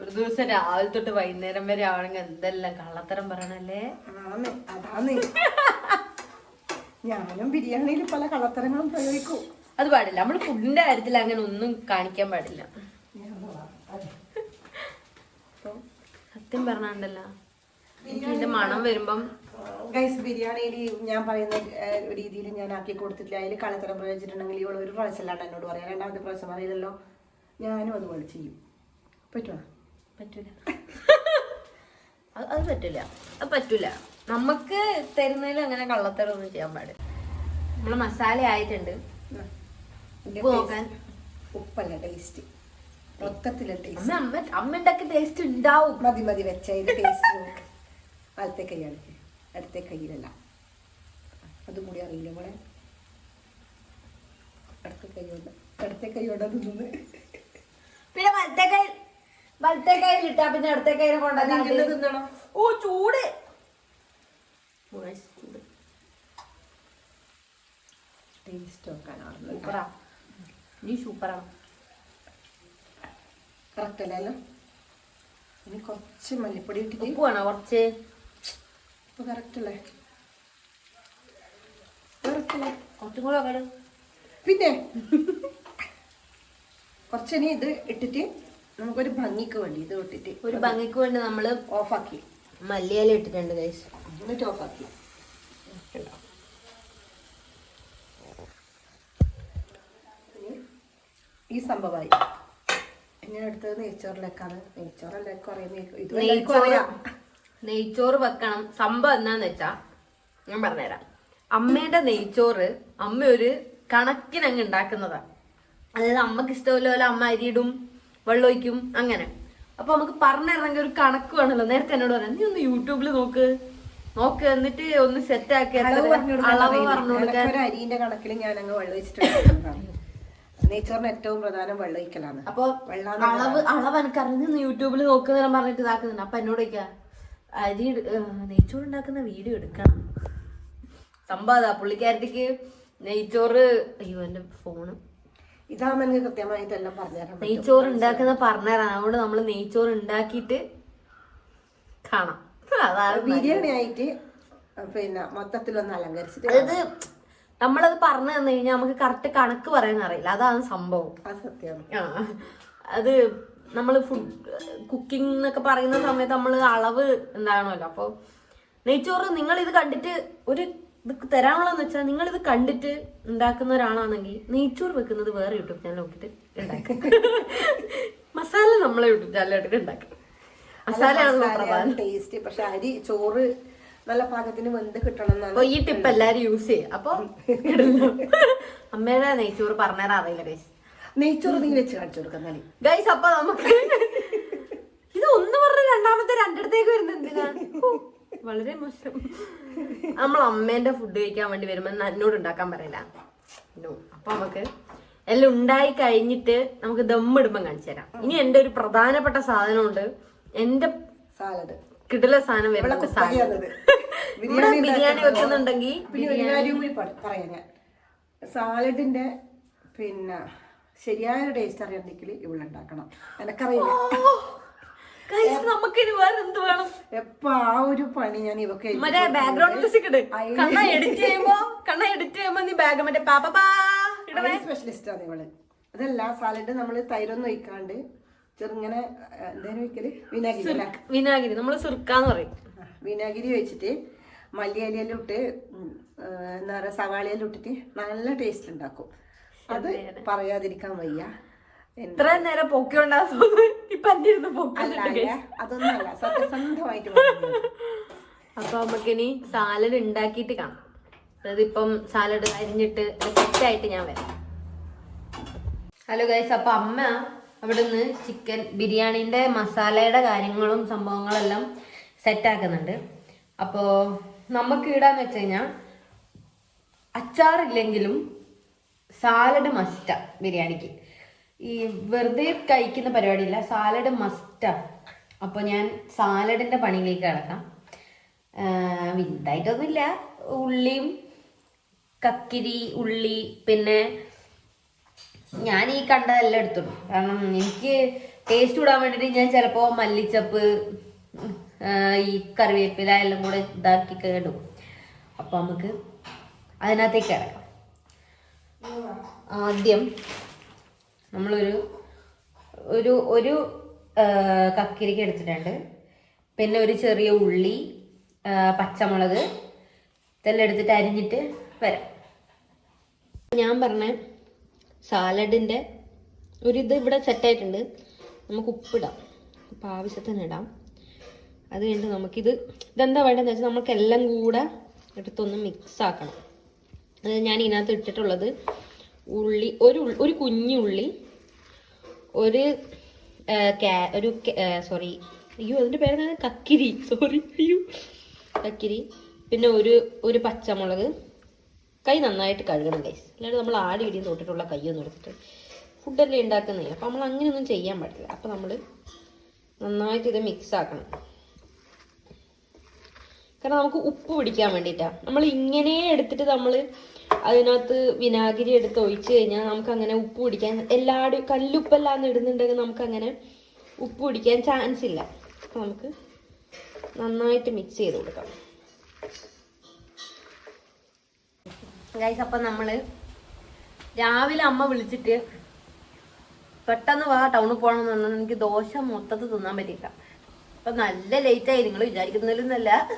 ഒരു ദിവസം രാവിലെ തൊട്ട് വൈകുന്നേരം വരെ ആവണെങ്കിൽ എന്തെല്ലാം കള്ളത്തരം പറയണല്ലേ? അതാണ് ഞാനും ബിരിയാണിയിൽ പല കള്ളത്തരങ്ങളും പ്രയോഗിക്കും. അത് പാടില്ല. നമ്മൾ ഫുഡിന്റെ കാര്യത്തിൽ അങ്ങനെ ഒന്നും കാണിക്കാൻ പാടില്ല. അപ്പം സത്യം പറഞ്ഞാണ്ടല്ലോ. എനിക്ക് ഇതിന്റെ മണം വരുമ്പം ഗൈസ് ബിരിയാണിയിൽ ഞാൻ പറയുന്ന രീതിയിൽ ഞാൻ ആക്കി കൊടുത്തിട്ടില്ല. അതിൽ കള്ളത്തരം പ്രയോഗിച്ചിട്ടുണ്ടെങ്കിൽ ഇവൾ ഒരു പ്രാവശ്യമല്ലാണ്ട് എന്നോട് പറയാം. രണ്ടാമത്തെ പ്രാവശ്യം പറയില്ലല്ലോ ഞാനും അതുപോലെ ചെയ്യും. പറ്റുമോ പറ്റൂല. അത് പറ്റില്ല പറ്റൂല. അത് പറ്റില്ല നമുക്ക് തരുന്നതിൽ അങ്ങനെ കള്ളത്തരൊന്നും ചെയ്യാൻ പാടില്ല. നമ്മൾ മസാല ആയിട്ടുണ്ട്. ഉപ്പ് ഉപ്പല്ല ടേസ്റ്റ് മൊത്തത്തിലെ ടേസ്റ്റ് അമ്മ അമ്മ ഉണ്ടാക്കിയ ടേസ്റ്റ് ഉണ്ടാവും. മതി മതി വെച്ചതിന്റെ ടേസ്റ്റ് നോക്ക്. വലത്തെ കൈയാണ് കയ്യിലല്ല. അതും കൂടി അറിയില്ല മോളെ? അടുത്ത കൈയോട് ഇടത്തെ അടുത്ത കൈ അത് നിന്ന്. പിന്നെ വലത്തെ കൈ വലത്തെ കൈയിൽ ഇട്ടാ പിന്നെ അടുത്ത കൈയിൽ കൊണ്ടോ കൊണ്ടുവന്നാ ഓ ചൂട്. ചൂട്. ടേസ്റ്റ് നോക്കാനാണ് സൂപ്പറാ. നീ സൂപ്പറാണ്. കറക്റ്റ് അല്ലല്ലോ ഇനി കുറച്ച് മല്ലിപ്പൊടി ഇട്ടിട്ട് പോവാണോ വേണോ കുറച്ച്? ഇപ്പൊ കറക്റ്റ് അല്ലേ? കറക്റ്റ് അല്ലേ? കുറച്ചും കൂടെ ഇട്. പിന്നെ കുറച്ചിനി ഇത് ഇട്ടിട്ട് നമുക്കൊരു ഭംഗിക്ക് വേണ്ടി ഇത് ഇട്ടിട്ട് ഒരു ഭംഗിക്ക് വേണ്ടി നമ്മൾ ഓഫാക്കി മല്ലിയില ഇട്ടിട്ടുണ്ട് ഗൈസ് എന്നിട്ട് ഓഫാക്കി ഇനി ഈ സംഭവമായി. ഇങ്ങനെ എടുത്തത് നെയ്ച്ചോറിലേക്കാണ് നെയ്ച്ചോറല്ലേ കുറേ എല്ലാവർക്കും നെയ്ച്ചോറ് വെക്കണം. സംഭവം എന്താന്ന് വെച്ചാ ഞാൻ പറഞ്ഞുതരാം. അമ്മേന്റെ നെയ്ച്ചോറ് അമ്മ ഒരു കണക്കിനങ്ങ് ഉണ്ടാക്കുന്നതാ അതായത് അമ്മയ്ക്ക് ഇഷ്ടമല്ല പോലെ അമ്മ അരിയിടും വെള്ളമൊഴിക്കും അങ്ങനെ. അപ്പൊ നമുക്ക് പറഞ്ഞിറങ്ങി ഒരു കണക്ക് വേണമല്ലോ നേരത്തെ എന്നോട് പറയാം നീ ഒന്ന് യൂട്യൂബിൽ നോക്ക്. നോക്ക് എന്നിട്ട് ഒന്ന് സെറ്റ് ആക്കി അളവ് പറഞ്ഞു കൊടുക്കാൻ അരിന്റെ കണക്കിൽ ഞാൻ അങ്ങ് വെള്ളം ഒഴിച്ചിട്ടുണ്ട് നെയ്ച്ചോറിന് ഏറ്റവും പ്രധാനം വെള്ളം അപ്പൊ അളവ് അളവ് എനിക്കറിഞ്ഞ് യൂട്യൂബിൽ നോക്കുന്ന പറഞ്ഞിട്ട് ഇതാക്കുന്നുണ്ട്. അപ്പൊ എന്നോട് ചോദിക്കാ അരി നെയ്ച്ചോറുണ്ടാക്കുന്ന വീഡിയോ എടുക്കണം. സംഭവം അതാ പുള്ളിക്കാരത്തിക്ക് നെയ്ച്ചോറ് അയ്യോ എന്റെ ഫോണ്. ഇതാമെന്ന് എനിക്ക് കൃത്യമായിട്ട് എല്ലാം പറഞ്ഞുതരാൻ പറ്റും. നെയ്ച്ചോറ് ഉണ്ടാക്കുന്ന പറഞ്ഞുതരാം അതുകൊണ്ട് നമ്മൾ നെയ്ച്ചോറ് ഉണ്ടാക്കിയിട്ട് കാണാം അതാണ് ബിരിയാണി ആയിട്ട് പിന്നെ മൊത്തത്തിലൊന്ന് അലങ്കരിച്ചിട്ട് അതായത് നമ്മളത് പറഞ്ഞു തന്നു കഴിഞ്ഞാൽ നമുക്ക് കറക്റ്റ് കണക്ക് പറയാൻ അറിയില്ല. അതാണ് സംഭവം. അത് സത്യമാണ് ആ അത് നമ്മൾ ഫുഡ് കുക്കിംഗ് എന്നൊക്കെ പറയുന്ന സമയത്ത് നമ്മൾ അളവ് ഉണ്ടാകണമല്ലോ അപ്പോൾ നെയ്ച്ചോറ് നിങ്ങൾ ഇത് കണ്ടിട്ട് ഒരു ഇത് തരാനുള്ളതെന്ന് വെച്ചാൽ നിങ്ങൾ ഇത് കണ്ടിട്ട് ഉണ്ടാക്കുന്ന ഒരാളാണെങ്കിൽ നെയ്ച്ചോറ് വെക്കുന്നത് വേറെ യൂട്യൂബ് ചാനൽ നോക്കിയിട്ട് ഉണ്ടാക്കും. മസാല നമ്മളെ യൂട്യൂബ് ചാനൽ എടുത്തിട്ട് ഉണ്ടാക്കും. മസാലയാണല്ലോ ടേസ്റ്റ് പക്ഷെ അരി ചോറ് നല്ല പാകത്തിന് വെന്ത് കിട്ടണം അപ്പൊ ഈ ടിപ്പ് എല്ലാരും യൂസ് ചെയ്യും. അപ്പൊ. അമ്മയുടെ നെയ്ച്ചോറ് പറഞ്ഞാൽ അറിയില്ല ഗൈസ് നെയ്ച്ചോറ് നീ വെച്ച് കാണിച്ചു കൊടുക്കാം ഗൈസ് അപ്പൊ നമുക്ക് ഇത് ഒന്ന് പറഞ്ഞ രണ്ടാമത്തെ രണ്ടിടത്തേക്ക് വരുന്നത് എന്തിനാ? വളരെ മോശം. നമ്മൾ അമ്മേന്റെ ഫുഡ് കഴിക്കാൻ വേണ്ടി വരുമ്പോ എന്നോട് ഉണ്ടാക്കാൻ പറയില്ല. അപ്പൊ നമുക്ക് എല്ലാം ഉണ്ടായി കഴിഞ്ഞിട്ട് നമുക്ക് ദമ്മിടുമ്പം കാണിച്ചു തരാം. ഇനി എന്റെ ഒരു പ്രധാനപ്പെട്ട സാധനമുണ്ട്. എന്റെ സാലഡ് കിടല സാധനം വരുന്നത് ഇവിടെ ബിരിയാണി വെക്കുന്നുണ്ടെങ്കിൽ പിന്നെ സാലഡിന്റെ പിന്നെ ശരിയായ ഒരു ടേസ്റ്റ് അറിയണമെങ്കിൽ ഇവിടെ ഉണ്ടാക്കണം. എനക്കറിയില്ല. നമുക്ക് ഇനി വേറെ എന്ത് വേണം? എപ്പോ ആ ഒരു പണി ഞാൻ ഇവക്ക് മറ്റേ ബാക്ക്ഗ്രൗണ്ട് മ്യൂസിക് ഇട്. കണ്ണ എഡിറ്റ് ചെയ്യുമ്പോ കണ്ണ എഡിറ്റ് ചെയ്യുമ്പോ നീ ബാഗ് മറ്റേ പാപ്പാ ഇടവേ സ്പെഷ്യലിസ്റ്റ് ആണ് ഇവൾ. അതല്ല സാലഡ് നമ്മൾ തൈരൊന്നും ഒഴിക്കാണ്ട് ചെറുങ്ങനെ എന്തായാലും ഒഴിക്കൽ? വിനാഗിരി? വിനാഗിരി. നമ്മൾ സുർക്കാന്ന് പറയും. വിനാഗിരി ഒഴിച്ചിട്ട് മല്ലിയലിയെല്ലാം ഇട്ട് എന്താ പറയാ സവാളിയെല്ലാം ഇട്ടിട്ട് നല്ല ടേസ്റ്റ് ഉണ്ടാക്കും അത് പറയാതിരിക്കാൻ വയ്യ. ഇത്രയും നേരം പൊക്കിണ്ടാകുന്നത് ഇപ്പൊ എന്റെ ഇരുന്ന് അല്ല അതൊന്നല്ല. സത്യസന്ധമായിട്ട് അപ്പൊ നമുക്കിനി സാലഡ് ഉണ്ടാക്കിട്ട് കാണാം. അതായത് ഇപ്പം സാലഡ് അരിഞ്ഞിട്ട് സെറ്റ് ആയിട്ട് ഞാൻ വരാം. ഹലോ ഗൈസ് അപ്പൊ അമ്മ അവിടുന്ന് ചിക്കൻ ബിരിയാണിന്റെ മസാലയുടെ കാര്യങ്ങളും സംഭവങ്ങളെല്ലാം സെറ്റ് ആക്കുന്നുണ്ട് അപ്പോ നമുക്ക് ഇടാന്ന് വെച്ച് കഴിഞ്ഞാൽ അച്ചാറില്ലെങ്കിലും സാലഡ് മസ്റ്റാ ബിരിയാണിക്ക്. ഈ വെറുതെ കഴിക്കുന്ന പരിപാടിയില്ല സാലഡ് മസ്റ്റാ അപ്പോൾ ഞാൻ സാലഡിന്റെ പണിയിലേക്ക് കിടക്കാം. വലുതായിട്ടൊന്നുമില്ല. ഉള്ളിയും കക്കിരി ഉള്ളി പിന്നെ ഞാൻ ഈ കണ്ടതെല്ലാം എടുത്തുള്ളൂ കാരണം എനിക്ക് ടേസ്റ്റ് കൂടാൻ വേണ്ടിയിട്ട് ഞാൻ ചിലപ്പോൾ മല്ലിച്ചപ്പ് ഈ കറിവേപ്പില എല്ലാം കൂടെ ഇതാക്കി കേടും അപ്പോൾ നമുക്ക് അതിനകത്തേക്ക് കിടക്കാം. ആദ്യം നമ്മളൊരു ഒരു ഒരു കക്കിരിക്ക എടുത്തിട്ടുണ്ട്. പിന്നെ ഒരു ചെറിയ ഉള്ളി പച്ചമുളക് ഇതെല്ലാം എടുത്തിട്ട് അരിഞ്ഞിട്ട് വരാം. ഞാൻ പറഞ്ഞ സാലഡിന്റെ ഒരു ഇത് ഇവിടെ സെറ്റായിട്ടുണ്ട് നമുക്ക് ഉപ്പിടാം. ഉപ്പ് ആവശ്യത്തിന് ഇടാം. അത് കഴിഞ്ഞിട്ട് നമുക്കിത് ഇതെന്താ വേണ്ടതെന്ന് വെച്ചാൽ നമുക്ക് എല്ലാം കൂടെ എടുത്തൊന്ന് മിക്സ് ആക്കണം. ഞാൻ ഇതിനകത്ത് ഇട്ടിട്ടുള്ളത് ഉള്ളി ഒരു ഒരു കുഞ്ഞുള്ളി ഒരു ഒരു സോറി അയ്യോ അതിന്റെ പേരെന്താണ്? കക്കിരി. സോറി അയ്യോ. കക്കിരി. പിന്നെ ഒരു ഒരു പച്ചമുളക്. കൈ നന്നായിട്ട് കഴുകണം കൈസ് അല്ലാണ്ട് നമ്മൾ ആടി ഇടിയും തൊട്ടിട്ടുള്ള കൈയൊന്നും എടുത്തിട്ട് ഫുഡല്ലേ ഉണ്ടാക്കുന്നേ? അപ്പം നമ്മൾ അങ്ങനെയൊന്നും ചെയ്യാൻ പാടില്ല അപ്പം നമ്മൾ നന്നായിട്ട് ഇത് മിക്സ് ആക്കണം. കാരണം നമുക്ക് ഉപ്പ് പിടിക്കാൻ വേണ്ടിയിട്ടാണ് നമ്മൾ ഇങ്ങനെ എടുത്തിട്ട് നമ്മൾ അതിനകത്ത് വിനാഗിരി എടുത്ത് ഒഴിച്ച് കഴിഞ്ഞാൽ നമുക്ക് അങ്ങനെ ഉപ്പ് പിടിക്കാൻ എല്ലാവരും കല്ലുപ്പെല്ലാം ഇടുന്നുണ്ടെങ്കിൽ നമുക്ക് അങ്ങനെ ഉപ്പ് പിടിക്കാൻ ചാൻസ് ഇല്ല. അപ്പം നമുക്ക് നന്നായിട്ട് മിക്സ് ചെയ്ത് കൊടുക്കാം. ഗൈസ് അപ്പം നമ്മൾ രാവിലെ അമ്മ വിളിച്ചിട്ട് പെട്ടെന്ന് വാ ടൗണിൽ പോകണം എന്ന് പറഞ്ഞാൽ എനിക്ക് ദോശ മൊത്തത്തിൽ തിന്നാൻ പറ്റില്ല അപ്പം നല്ല ലേറ്റായി നിങ്ങൾ വിചാരിക്കുന്നതിലൊന്നല്ല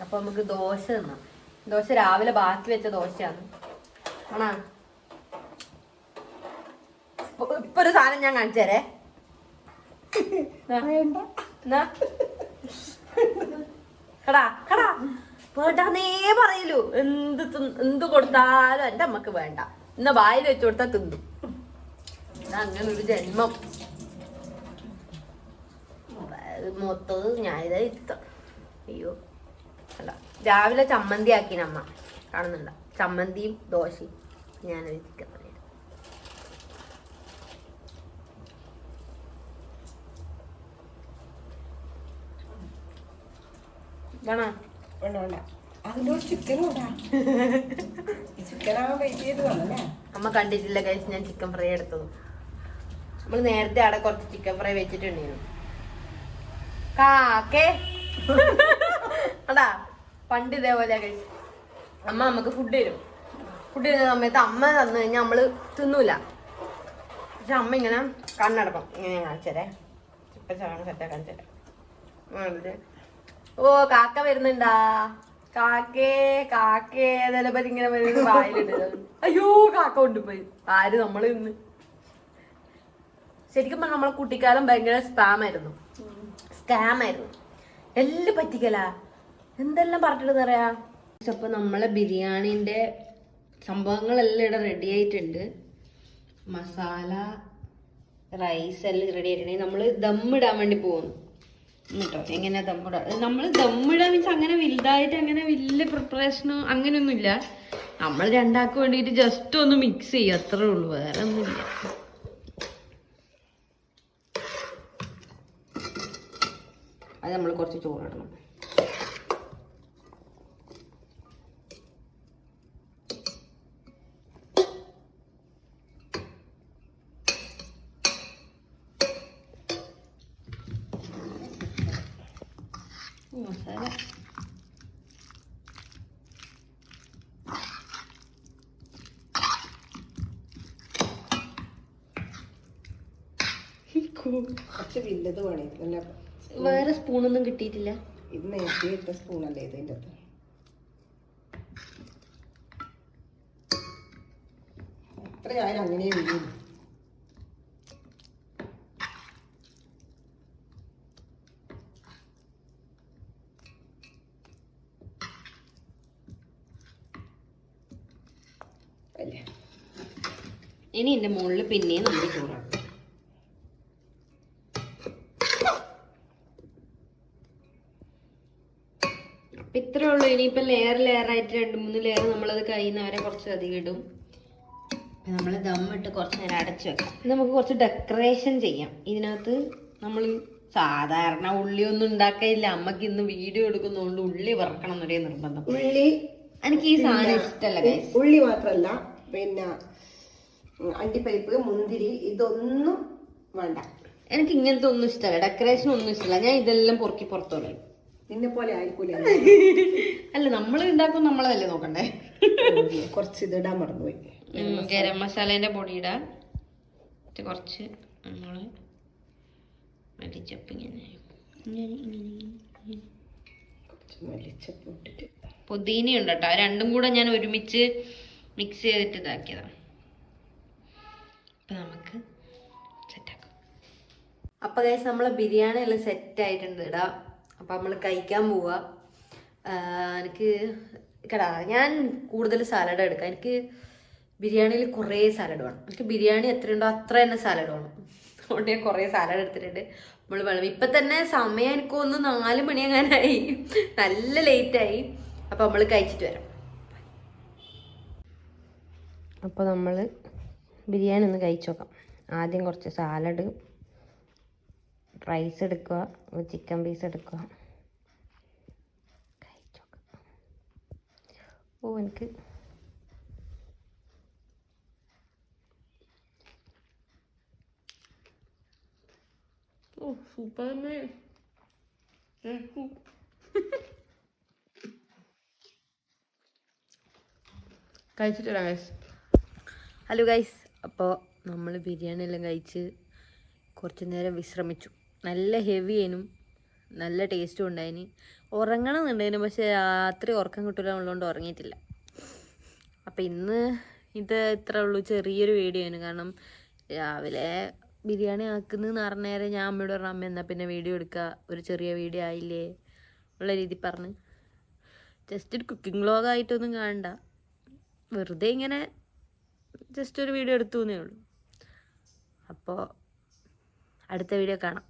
അപ്പം നമുക്ക് ദോശ തിന്നാം. ദോശ രാവിലെ ബാക്കി വെച്ച ദോശയാണ്. ആണാ? ഇപ്പൊ- ഒരു സാധനം ഞാൻ കാണിച്ചു തരേ േ. കടാ കടാ. വേണ്ടാന്നേ പറയലൂ. എന്ത് എന്ത് കൊടുത്താലും എന്റെ അമ്മയ്ക്ക് വേണ്ട. എന്നാ വായിൽ വെച്ചു കൊടുത്താ തിന്നു. അങ്ങനെ ഒരു ജന്മം. മൊത്തത് ഞാനിത് ഇരുത്ത. അയ്യോ. അല്ല രാവിലെ ചമ്മന്തി ആക്കിന് അമ്മ. കാണുന്നുണ്ട? ചമ്മന്തിയും ദോശയും. ഞാനത് ചിക്കൻ കറി ഇതാണോ? വേണ്ട വേണ്ട. അതിന്റെ ചിക്കൻ ചിക്കനും ഇടാ ചിക്കനാകാൻ വെയിറ്റ് ചെയ്ത് വന്നല്ലേ അമ്മ കണ്ടിട്ടില്ല കഴിച്ച് ഞാൻ ചിക്കൻ ഫ്രൈ എടുത്തത്. നമ്മൾ നേരത്തെ അവിടെ കുറച്ച് ചിക്കൻ ഫ്രൈ വെച്ചിട്ടുണ്ടായിരുന്നു. കാക്കേ. അടാ പണ്ട് ഇതേപോലെ കഴിച്ചു. അമ്മ നമുക്ക് ഫുഡ് തരും. ഫുഡ് തരുന്ന സമയത്ത് അമ്മ തന്നു കഴിഞ്ഞാൽ നമ്മൾ തിന്നൂല. പക്ഷെ അമ്മ ഇങ്ങനെ കണ്ണടപ്പം. ഇങ്ങനെ ഞാൻ കാണിച്ചതേ ഇപ്പൊ ചാണ് സെറ്റാ കാണിച്ചതേ ഓ കാക്ക വരുന്നുണ്ടാ. കാക്കേ കാക്കേ. ചിലപ്പോ ഇങ്ങനെ വരുന്നത് വായിലിട്ട് അയ്യോ കാക്ക കൊണ്ടുപോയി. ആര് നമ്മൾ ഇന്ന്? ശരിക്കും പറഞ്ഞാൽ നമ്മളെ കുട്ടിക്കാലം ഭയങ്കര സ്പാം ആയിരുന്നു. സ്കാം ആയിരുന്നു. എല്ലാം പറ്റിക്കല. എന്തെല്ലാം പറഞ്ഞിട്ട് പറയാ അപ്പൊ നമ്മളെ ബിരിയാണിന്റെ സംഭവങ്ങളെല്ലാം ഇവിടെ റെഡി ആയിട്ടുണ്ട്. മസാല റൈസ് എല്ലാം റെഡി ആയിട്ടുണ്ടെങ്കിൽ നമ്മൾ ദമ്മിടാൻ വേണ്ടി പോകുന്നു. കേട്ടോ എങ്ങനെ ദമ്മിടാ നമ്മൾ ദമ്മിടാൻ മീൻസ് അങ്ങനെ വലുതായിട്ട് അങ്ങനെ വലിയ പ്രിപ്പറേഷനോ അങ്ങനെയൊന്നുമില്ല. നമ്മൾ രണ്ടാൾക്ക് വേണ്ടിയിട്ട് ജസ്റ്റ് ഒന്ന് മിക്സ് ചെയ്യും അത്രേ ഉള്ളൂ. വേറെ ഒന്നുമില്ല. അത് നമ്മൾ കുറച്ച് ചോറിടണം. മസാല. കുറച്ച് വലുത് വേണേ. നല്ല വേറെ സ്പൂണൊന്നും കിട്ടിയിട്ടില്ല. ഇത് നേരത്തെ ഇട്ട സ്പൂണല്ലേ ഇതിന്റെ അകത്ത്? എത്രയായാലും അങ്ങനെ വീഴും ഇനി എന്റെ മുകളിൽ പിന്നെയും നമ്മൾ ചോറാക്കും അപ്പൊ ഉള്ളൂ ലെയർ ലെയർ ആയിട്ട് രണ്ട് മൂന്ന് ലെയർ നമ്മളത് കഴിയുന്നവരെ കുറച്ച് അധികം ഇടും. നമ്മൾ ദമ്മിട്ട് കുറച്ച് നേരം അടച്ചു വെക്കാം. നമുക്ക് കുറച്ച് ഡെക്കറേഷൻ ചെയ്യാം. ഇതിനകത്ത് നമ്മൾ സാധാരണ ഉള്ളിയൊന്നും ഉണ്ടാക്കയില്ല അമ്മയ്ക്ക് ഇന്ന് വീഡിയോ എടുക്കുന്നതുകൊണ്ട് ഉള്ളി വറക്കണം എന്നൊരു നിർബന്ധം. ഉള്ളി എനിക്ക് ഈ സാധനം ഇഷ്ടമല്ല ഉള്ളി മാത്രമല്ല പിന്നെ അണ്ടിപ്പരിപ്പ് മുന്തിരി ഇതൊന്നും വേണ്ട. എനിക്ക് ഇങ്ങനത്തെ ഒന്നും ഇഷ്ടമല്ല ഡെക്കറേഷൻ ഒന്നും ഇഷ്ടമല്ല ഞാൻ ഇതെല്ലാം പൊറുക്കി പുറത്തു കളയും നിന്നെ പോലെ ആയിരിക്കൂല? അല്ല നമ്മൾ ഉണ്ടാക്കും നമ്മളതല്ലേ നോക്കണ്ടേ? കുറച്ച് ഇതിടാൻ മറന്നുപോയി. ഗരം മസാലേന്റെ പൊടി ഇടാം. കുറച്ച് നമ്മൾ മല്ലിച്ചപ്പ് ഇങ്ങനെ. മല്ലിച്ചപ്പ് ഇട്ടിട്ട്. പുതിന ഉണ്ട് കേട്ടോ രണ്ടും കൂടെ ഞാൻ ഒരുമിച്ച് മിക്സ് ചെയ്തിട്ട് ഇതാക്കിയതാണ് അപ്പൊ നമുക്ക് സെറ്റാക്കാം അപ്പൊ കഴിച്ച് നമ്മളെ ബിരിയാണി എല്ലാം സെറ്റ് ആയിട്ടുണ്ട് ഇടാ അപ്പൊ നമ്മൾ കഴിക്കാൻ പോവാ. എനിക്ക് കേടാ ഞാൻ കൂടുതൽ സാലഡ് എടുക്കാം. എനിക്ക് ബിരിയാണിയിൽ കുറേ സാലഡ് വേണം. എനിക്ക് ബിരിയാണി എത്ര ഉണ്ടോ അത്ര തന്നെ സാലഡ് വേണം. അതുകൊണ്ട് ഞാൻ കുറേ സാലഡ് എടുത്തിട്ടുണ്ട്. നമ്മൾ വെള്ളം ഇപ്പം തന്നെ സമയം എനിക്ക് ഒന്ന് നാല് മണി അങ്ങനായി നല്ല ലേറ്റായി അപ്പം നമ്മൾ കഴിച്ചിട്ട് വരാം. അപ്പോൾ നമ്മൾ ബിരിയാണി ഒന്ന് കഴിച്ചു നോക്കാം ആദ്യം കുറച്ച് സാലഡ് റൈസ് എടുക്കുക. ചിക്കൻ പീസ് എടുക്കുക. ഓ എനിക്ക് ഓ സൂപ്പർ തന്നെ. കഴിച്ചിട്ട് വരാം ഗൈസ് ഹലോ ഗൈസ് അപ്പോൾ നമ്മൾ ബിരിയാണി എല്ലാം കഴിച്ച് കുറച്ച് നേരം വിശ്രമിച്ചു. നല്ല ഹെവി ആയിരുന്നു നല്ല ടേസ്റ്റും ഉണ്ടായിന്. ഉറങ്ങണം എന്നുണ്ടായിരുന്നു പക്ഷേ രാത്രി ഉറക്കം കിട്ടില്ല ഉള്ളതുകൊണ്ട് ഉറങ്ങിയിട്ടില്ല. അപ്പം ഇന്ന് ഇത് ഇത്ര ഉള്ളൂ ചെറിയൊരു വീഡിയോ ആണ് കാരണം രാവിലെ ബിരിയാണി ആക്കുന്നതെന്ന് പറഞ്ഞേരം ഞാൻ അമ്മയോട് പറഞ്ഞു അമ്മ എന്നാൽ പിന്നെ വീഡിയോ എടുക്കുക ഒരു ചെറിയ വീഡിയോ ആയില്ലേ? ഉള്ള രീതി പറഞ്ഞ്. ജസ്റ്റ് ഒരു കുക്കിംഗ് വ്ളോഗായിട്ടൊന്നും കാണണ്ട. വെറുതെ ഇങ്ങനെ ജസ്റ്റ് ഒരു വീഡിയോ എടുത്തു എന്നേ ഉള്ളൂ. അപ്പോൾ അടുത്ത വീഡിയോ കാണാം.